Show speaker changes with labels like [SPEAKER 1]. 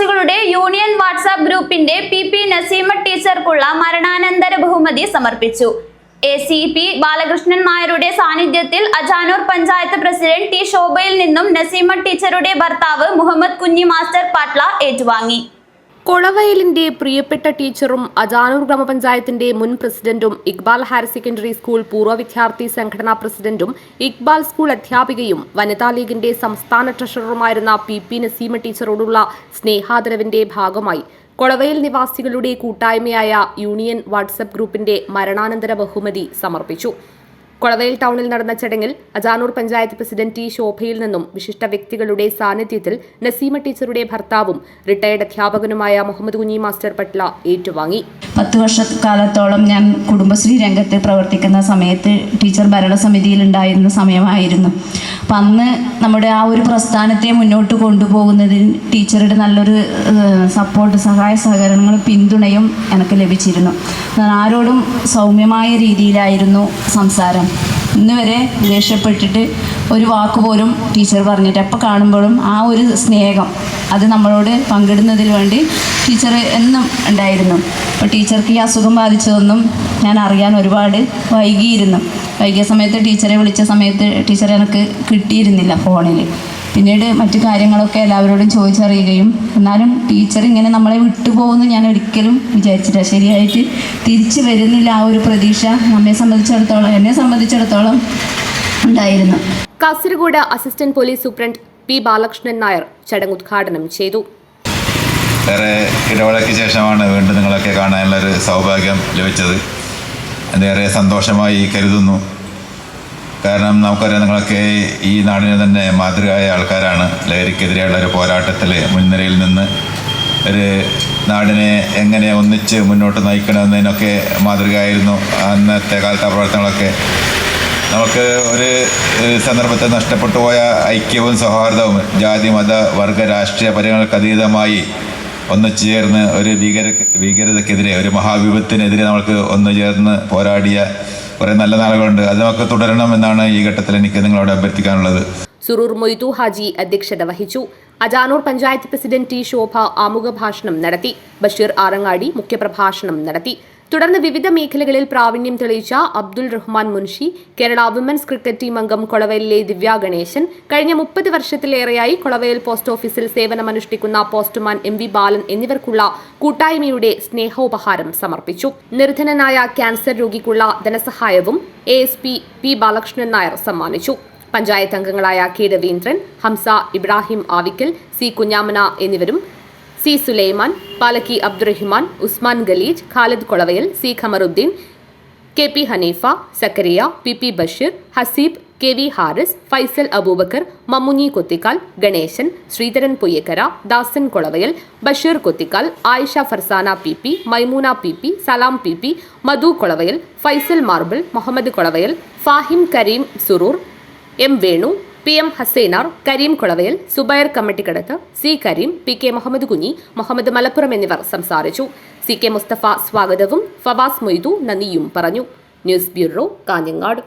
[SPEAKER 1] നിവാസികളുടെ union WhatsApp ഗ്രൂപ്പിന്റെ P P Naseema ടീച്ചർക്കുള്ള മരണാനന്തര ബഹുമതി സമർപ്പിച്ചു. എ സി പി ബാലകൃഷ്ണൻ നായരുടെ സാന്നിധ്യത്തിൽ അജാനൂർ പഞ്ചായത്ത് പ്രസിഡന്റ് ടി ശോഭയിൽ നിന്നും നസീമ ടീച്ചറുടെ ഭർത്താവ് മുഹമ്മദ് കുഞ്ഞി മാസ്റ്റർ പാട്ല ഏറ്റുവാങ്ങി.
[SPEAKER 2] കൊളവയലിന്റെ പ്രിയപ്പെട്ട ടീച്ചറും അജാനൂർ ഗ്രാമപഞ്ചായത്തിന്റെ മുൻ പ്രസിഡന്റും ഇക്ബാൽ ഹയർ സെക്കൻഡറി സ്കൂൾ പൂർവ വിദ്യാർത്ഥി സംഘടനാ പ്രസിഡന്റും ഇക്ബാൽ സ്കൂൾ അധ്യാപികയും വനിതാ ലീഗിന്റെ സംസ്ഥാന ട്രഷററുമായിരുന്ന പി പി നസീമ ടീച്ചറോടുള്ള സ്നേഹാദരവിന്റെ ഭാഗമായി. കൊളവയൽ നിവാസികളുടെ കൂട്ടായ്മയായ യൂണിയൻ വാട്സപ്പ് ഗ്രൂപ്പിന്റെ മരണാനന്തര ബഹുമതി സമർപ്പിച്ചു. കൊളവയൽ ടൗണിൽ നടന്ന ചടങ്ങിൽ അജാനൂർ പഞ്ചായത്ത് പ്രസിഡന്റ് ടി ശോഭയിൽ നിന്നും വിശിഷ്ട വ്യക്തികളുടെ സാന്നിധ്യത്തിൽ നസീമ ടീച്ചറുടെ ഭർത്താവും റിട്ടയർഡ് അധ്യാപകനുമായ മുഹമ്മദ് കുഞ്ഞി മാസ്റ്റർ പട്ല ഏറ്റുവാങ്ങി.
[SPEAKER 3] പത്ത് വർഷക്കാലത്തോളം ഞാൻ കുടുംബശ്രീ രംഗത്ത് പ്രവർത്തിക്കുന്ന സമയത്ത് ടീച്ചർ ഭരണസമിതിയിൽ ഉണ്ടായിരുന്ന സമയമായിരുന്നു. അപ്പം അന്ന് നമ്മുടെ ആ ഒരു പ്രസ്ഥാനത്തെ മുന്നോട്ട് കൊണ്ടുപോകുന്നതിന് ടീച്ചറുടെ നല്ലൊരു സപ്പോർട്ട് സഹായ സഹകരണങ്ങളും പിന്തുണയും എനിക്ക് ലഭിച്ചിരുന്നു. ഞാൻ ആരോടും സൗമ്യമായ രീതിയിലായിരുന്നു സംസാരം. ഇന്ന് വരെ ഒരു വാക്ക് പോലും ടീച്ചർ പറഞ്ഞിട്ട് എപ്പോൾ കാണുമ്പോഴും ആ ഒരു സ്നേഹം അത് നമ്മളോട് പങ്കിടുന്നതിൽ വേണ്ടി ടീച്ചർ എന്നും ഉണ്ടായിരുന്നു. അപ്പോൾ ടീച്ചർക്ക് ഈ അസുഖം ബാധിച്ചതൊന്നും ഞാൻ അറിയാൻ ഒരുപാട് വൈകിയിരുന്നു. വൈകിയ സമയത്ത് ടീച്ചറെ വിളിച്ച സമയത്ത് ടീച്ചർ എനിക്ക് കിട്ടിയിരുന്നില്ല ഫോണിൽ പിന്നീട് മറ്റു കാര്യങ്ങളൊക്കെ എല്ലാവരോടും ചോദിച്ചറിയുകയും എന്നാലും ടീച്ചർ ഇങ്ങനെ നമ്മളെ വിട്ടുപോകുമെന്ന് ഞാൻ ഒരിക്കലും വിചാരിച്ചില്ല ശരിയായിട്ട് തിരിച്ചു വരുന്നില്ല ആ ഒരു പ്രതീക്ഷ നമ്മെ സംബന്ധിച്ചിടത്തോളം എന്നെ സംബന്ധിച്ചിടത്തോളം ഉണ്ടായിരുന്നു.
[SPEAKER 2] Kasaragod assistant police superintendent P Balakrishnan Nair ചടങ്ങ് ഉദ്ഘാടനം ചെയ്തു.
[SPEAKER 4] ഏറെ ഇടവേളയ്ക്ക് ശേഷമാണ് വീണ്ടും നിങ്ങളൊക്കെ കാണാനുള്ള ഒരു സൗഭാഗ്യം ലഭിച്ചത്. അതേറെ സന്തോഷമായി കരുതുന്നു. കാരണം നമുക്കറിയാം നിങ്ങളൊക്കെ ഈ നാടിനെ തന്നെ മാതൃകയായ ആൾക്കാരാണ്. ലഹരിക്കെതിരെയുള്ള ഒരു പോരാട്ടത്തിൽ മുൻനിരയിൽ നിന്ന് ഒരു നാടിനെ എങ്ങനെ ഒന്നിച്ച് മുന്നോട്ട് നയിക്കണമെന്നതിനൊക്കെ മാതൃകയായിരുന്നു അന്നത്തെ കാലത്തെ പ്രവർത്തനങ്ങളൊക്കെ. നമുക്ക് ഒരു സന്ദർഭത്തെ നഷ്ടപ്പെട്ടു പോയ ഐക്യവും സൗഹാർദ്ദവും ജാതി മത വർഗ രാഷ്ട്രീയ പരിഗണനകൾക്ക് അതീതമായി ഒന്നിച്ചു ചേർന്ന് ഒരു ഭീകര ഭീകരതക്കെതിരെ ഒരു മഹാവിപത്തിനെതിരെ നമുക്ക് ഒന്നു ചേർന്ന് പോരാടിയ കുറേ നല്ല നാളുകളുണ്ട്. അതൊക്കെ തുടരണം എന്നാണ് ഈ ഘട്ടത്തിൽ എനിക്ക് നിങ്ങളോട് അഭ്യർത്ഥിക്കാനുള്ളത്.
[SPEAKER 2] സുറൂർ മൊയ്തു ഹാജി അധ്യക്ഷത വഹിച്ചു. അജാനൂർ പഞ്ചായത്ത് പ്രസിഡന്റ് ടി ശോഭ ആമുഖ ഭാഷണം നടത്തി. ബഷീർ ആറങ്ങാടി മുഖ്യപ്രഭാഷണം നടത്തി. തുടർന്ന് വിവിധ മേഖലകളിൽ പ്രാവീണ്യം തെളിയിച്ച Abdul Rahman Munshi Kerala women's cricket team അംഗം കൊളവയിലെ ദിവ്യ ഗണേശൻ കഴിഞ്ഞ മുപ്പത് വർഷത്തിലേറെയായി കൊളവയൽ പോസ്റ്റ് ഓഫീസിൽ സേവനമനുഷ്ഠിക്കുന്ന പോസ്റ്റ്മാൻ എം വി ബാലൻ എന്നിവർക്കുള്ള കൂട്ടായ്മയുടെ സ്നേഹോപഹാരം സമർപ്പിച്ചു. നിർധനനായ ക്യാൻസർ രോഗിക്കുള്ള ധനസഹായവും A S P P Balakrishnan Nair സമ്മാനിച്ചു. പഞ്ചായത്ത് അംഗങ്ങളായ കെ രവീന്ദ്രൻ ഹംസ ഇബ്രാഹിം ആവിക്കൽ സി കുഞ്ഞാമന എന്നിവരും C Sulaiman Palakki Abdurahiman Usman Khaleej Khalid Kolavayal C Khamaruddin K P Haneefa Zakariya P P Basheer Haseeb K V Haris Faisal Aboobacker Mammunhi Kothikkal Ganesan Sreedharan Poyyakkara Dasan Kolavayal Basheer Kothikkal Ayisha Farsana P P Maimoona P P Salam P P Madhu Kolavayal Faisal marble Muhammad Kolavayal Fahim Kareem Suroor M Venu P M Hasainar Kareem Kolavayal Zubair Kammattikkadath C Kareem P K Muhammad Kunhi Muhammad Malappuram എന്നിവർ സംസാരിച്ചു. C K Mustafa സ്വാഗതവും ഫവാസ് മൊയ്തു നന്ദിയും പറഞ്ഞു. News bureau Kanhangad.